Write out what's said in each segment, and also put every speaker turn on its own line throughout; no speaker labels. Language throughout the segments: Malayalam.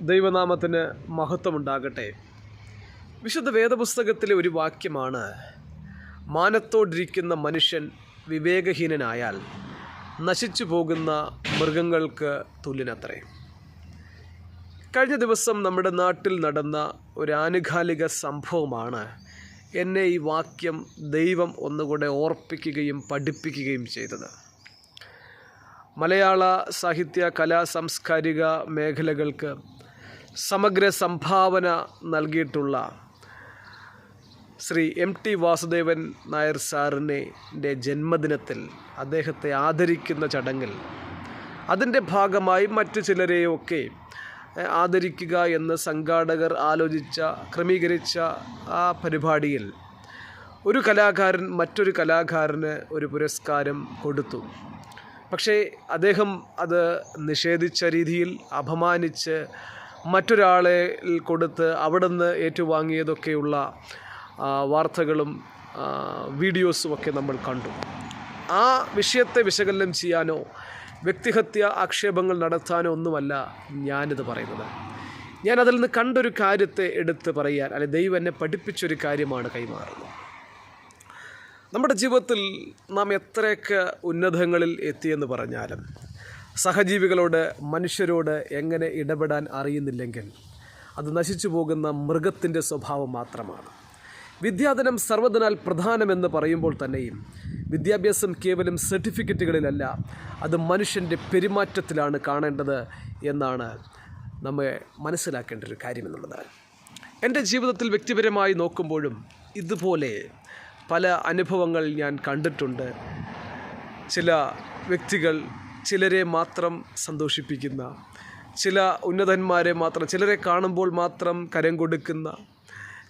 ദൈവനാമത്തിന് മഹത്വമുണ്ടാകട്ടെ. വിശുദ്ധ വേദപുസ്തകത്തിലെ ഒരു വാക്യമാണ് മാനത്തോടിരിക്കുന്ന മനുഷ്യൻ വിവേകഹീനനായാൽ നശിച്ചു പോകുന്ന മൃഗങ്ങൾക്ക് തുല്യനത്രേ. കഴിഞ്ഞ ദിവസം നമ്മുടെ നാട്ടിൽ നടന്ന ഒരു ആനുകാലിക സംഭവമാണ് എന്നെ ഈ വാക്യം ദൈവം ഒന്നുകൂടെ ഓർപ്പിക്കുകയും പഠിപ്പിക്കുകയും ചെയ്തത്. മലയാള സാഹിത്യ കലാ സാംസ്കാരിക മേഖലകൾക്ക് സമഗ്ര സംഭാവന നൽകിയിട്ടുള്ള ശ്രീ എം ടി വാസുദേവൻ നായർ സാറിന്റെ ജന്മദിനത്തിൽ അദ്ദേഹത്തെ ആദരിക്കുന്ന ചടങ്ങിൽ അതിന്റെ ഭാഗമായി മറ്റു ചിലരെയൊക്കെ ആദരിക്കുക എന്ന് സംഘാടകർ ആലോചിച്ച ക്രമീകരിച്ച ആ പരിപാടിയിൽ ഒരു കലാകാരൻ മറ്റൊരു കലാകാരന് ഒരു പുരസ്കാരം കൊടുത്തു. പക്ഷേ അദ്ദേഹം അത് നിഷേധിച്ച രീതിയിൽ അപമാനിച്ച് മറ്റൊരാളെ കൊടുത്ത് അവിടുന്ന് ഏറ്റുവാങ്ങിയതൊക്കെയുള്ള വാർത്തകളും ആ, വീഡിയോസും ഒക്കെ നമ്മൾ കണ്ടു. ആ വിഷയത്തെ വിശകലനം ചെയ്യാനോ വ്യക്തിഹത്യ ആക്ഷേപങ്ങൾ നടത്താനോ ഒന്നുമല്ല ഞാനിത് പറയുന്നത്. ഞാൻ അതിൽ നിന്ന് കണ്ടൊരു കാര്യത്തെ എടുത്ത് പറയാൻ അല്ലെ ദൈവം എന്നെ പഠിപ്പിച്ചൊരു കാര്യമാണ് കൈമാറുന്നത്. നമ്മുടെ ജീവിതത്തിൽ നാം എത്രയൊക്കെ ഉന്നതങ്ങളിൽ എത്തിയെന്ന് പറഞ്ഞാലും സഹജീവികളോട് മനുഷ്യരോട് എങ്ങനെ ഇടപെടാൻ അറിയുന്നില്ലെങ്കിൽ അത് നശിച്ചു പോകുന്ന മൃഗത്തിന്റെ സ്വഭാവം മാത്രമാണ്. വിദ്യാധനം സർവതിനാൽ പ്രധാനമെന്ന് പറയുമ്പോൾ തന്നെയും വിദ്യാഭ്യാസം കേവലം സർട്ടിഫിക്കറ്റുകളിലല്ല അത് മനുഷ്യന്റെ പെരുമാറ്റത്തിലാണ് കാണേണ്ടത് എന്നാണ് നമ്മെ മനസ്സിലാക്കേണ്ട ഒരു കാര്യമെന്നുള്ളത് എന്റെ ജീവിതത്തിൽ വ്യക്തിപരമായി നോക്കുമ്പോഴും ഇതുപോലെ പല അനുഭവങ്ങൾ ഞാൻ കണ്ടിട്ടുണ്ട്. ചില വ്യക്തികൾ ചിലരെ മാത്രം സന്തോഷിപ്പിക്കുന്ന ചില ഉന്നതന്മാരെ മാത്രം ചിലരെ കാണുമ്പോൾ മാത്രം കരം കൊടുക്കുന്ന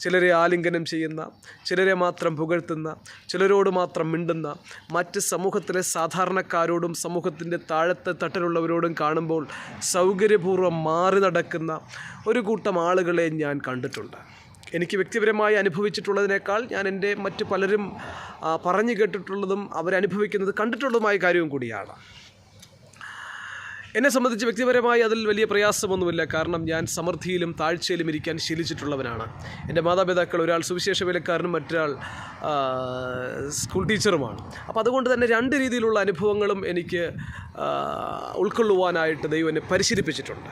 ചിലരെ ആലിംഗനം ചെയ്യുന്ന ചിലരെ മാത്രം പുകഴ്ത്തുന്ന ചിലരോട് മാത്രം മിണ്ടുന്ന മറ്റ് സമൂഹത്തിലെ സാധാരണക്കാരോടും സമൂഹത്തിന്റെ താഴത്തെ തട്ടിലുള്ളവരോടും കാണുമ്പോൾ സൗകര്യപൂർവം മാറി നടക്കുന്ന ഒരു കൂട്ടം ആളുകളെ ഞാൻ കണ്ടിട്ടുണ്ട്. എനിക്ക് വ്യക്തിപരമായി അനുഭവിച്ചിട്ടുള്ളതിനേക്കാൾ ഞാൻ എന്റെ മറ്റ് പലരും പറഞ്ഞു കേട്ടിട്ടുള്ളതും അവരനുഭവിക്കുന്നത് കണ്ടിട്ടുള്ളതുമായ കാര്യവും കൂടിയാണ്. എന്നെ സംബന്ധിച്ച് വ്യക്തിപരമായി അതിൽ വലിയ പ്രയാസമൊന്നുമില്ല. കാരണം ഞാൻ സമൃദ്ധിയിലും താഴ്ചയിലും ഇരിക്കാൻ ശീലിച്ചിട്ടുള്ളവനാണ്. എന്റെ മാതാപിതാക്കൾ ഒരാൾ സുവിശേഷ വേലക്കാരനും മറ്റൊരാൾ സ്കൂൾ ടീച്ചറുമാണ്. അപ്പോൾ അതുകൊണ്ട് തന്നെ രണ്ട് രീതിയിലുള്ള അനുഭവങ്ങളും എനിക്ക് ഉൾക്കൊള്ളുവാനായിട്ട് ദൈവം എന്നെ പരിശീലിപ്പിച്ചിട്ടുണ്ട്.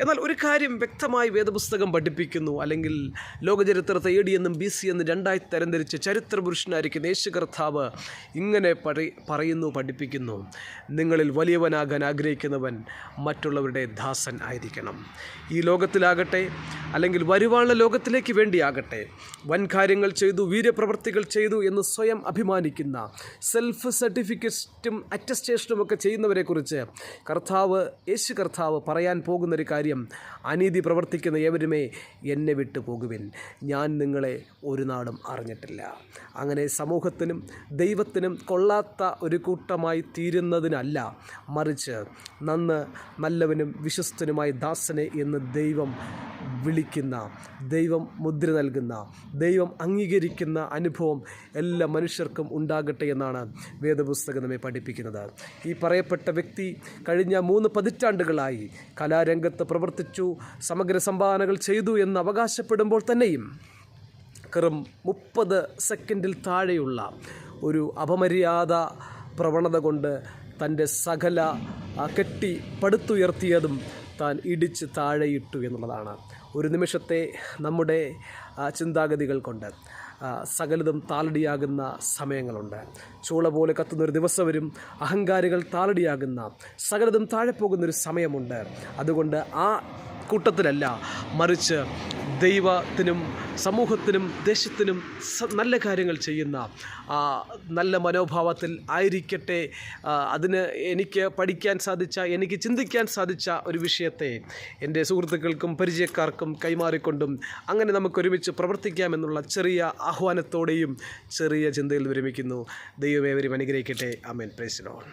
എന്നാൽ ഒരു കാര്യം വ്യക്തമായി വേദപുസ്തകം പഠിപ്പിക്കുന്നു. അല്ലെങ്കിൽ ലോകചരിത്രത്തെ എ ഡി എന്നും ബി സി എന്നും രണ്ടായി തരംതിരിച്ച് ചരിത്ര പുരുഷനായിരിക്കുന്ന യേശു കർത്താവ് ഇങ്ങനെ പറ പറയുന്നു പഠിപ്പിക്കുന്നു. നിങ്ങളിൽ വലിയവനാകാൻ ആഗ്രഹിക്കുന്നവൻ മറ്റുള്ളവരുടെ ദാസൻ ആയിരിക്കണം. ഈ ലോകത്തിലാകട്ടെ അല്ലെങ്കിൽ വരുവാനുള്ള ലോകത്തിലേക്ക് വേണ്ടിയാകട്ടെ വൻ കാര്യങ്ങൾ ചെയ്തു വീര്യപ്രവർത്തികൾ ചെയ്തു എന്ന് സ്വയം അഭിമാനിക്കുന്ന സെൽഫ് സർട്ടിഫിക്കറ്റും അറ്റസ്റ്റേഷനും ഒക്കെ ചെയ്യുന്നവരെക്കുറിച്ച് കർത്താവ് യേശു കർത്താവ് പറയാൻ പോകുന്നൊരു കാര്യം അനീതി പ്രവർത്തിക്കുന്ന ഏവരുമേ എന്നെ വിട്ടു പോകുവിൻ. ഞാൻ നിങ്ങളെ ഒരു നാടും അറിഞ്ഞിട്ടില്ല. അങ്ങനെ സമൂഹത്തിനും ദൈവത്തിനും കൊള്ളാത്ത ഒരു കൂട്ടമായി തീരുന്നതിനല്ല മറിച്ച് നന്ന് നല്ലവനും വിശ്വസ്തനുമായ ദാസനെ എന്ന് ദൈവം വിളിക്കുന്ന ദൈവം മുദ്ര നൽകുന്ന ദൈവം അംഗീകരിക്കുന്ന അനുഭവം എല്ലാ മനുഷ്യർക്കും ഉണ്ടാകട്ടെ എന്നാണ് വേദപുസ്തകം നമ്മെ പഠിപ്പിക്കുന്നത്. ഈ പറയപ്പെട്ട വ്യക്തി കഴിഞ്ഞ മൂന്ന് പതിറ്റാണ്ടുകളായി കലാരംഗത്ത് പ്രവർത്തിച്ചു സമഗ്ര സംഭാവനകൾ ചെയ്തു എന്ന് അവകാശപ്പെടുമ്പോൾ തന്നെയും വെറും മുപ്പത് സെക്കൻഡിൽ താഴെയുള്ള ഒരു അപമര്യാദ പ്രവണത കൊണ്ട് തന്റെ സകല കെട്ടി പടുത്തുയർത്തിയതും താൻ ഇടിച്ച് താഴെയിട്ടു എന്നുള്ളതാണ്. ഒരു നിമിഷത്തെ നമ്മുടെ ചിന്താഗതികൾ കൊണ്ട് സകലതും താളടിയാകുന്ന സമയങ്ങളുണ്ട്. ചൂള പോലെ കത്തുന്നൊരു ദിവസം വരും അഹങ്കാരികൾ താളടിയാകുന്ന സകലതും താഴെ പോകുന്നൊരു സമയമുണ്ട്. അതുകൊണ്ട് ആ കൂട്ടത്തിലല്ല മറിച്ച് ദൈവത്തിനും സമൂഹത്തിനും ദേശത്തിനും നല്ല കാര്യങ്ങൾ ചെയ്യുന്ന നല്ല മനോഭാവത്തിൽ ആയിരിക്കട്ടെ. അതിന് എനിക്ക് പഠിക്കാൻ സാധിച്ച എനിക്ക് ചിന്തിക്കാൻ സാധിച്ച ഒരു വിഷയത്തെ എന്റെ സുഹൃത്തുക്കൾക്കും പരിചയക്കാർക്കും കൈമാറിക്കൊണ്ടും അങ്ങനെ നമുക്ക് ഒരുമിച്ച് പ്രവർത്തിക്കാമെന്നുള്ള ചെറിയ ആഹ്വാനത്തോടെയും ചെറിയ ചിന്തയിൽ വിരമിക്കുന്നു. ദൈവമേവരും അനുഗ്രഹിക്കട്ടെ. അമേൻ പ്രൈസിലോൺ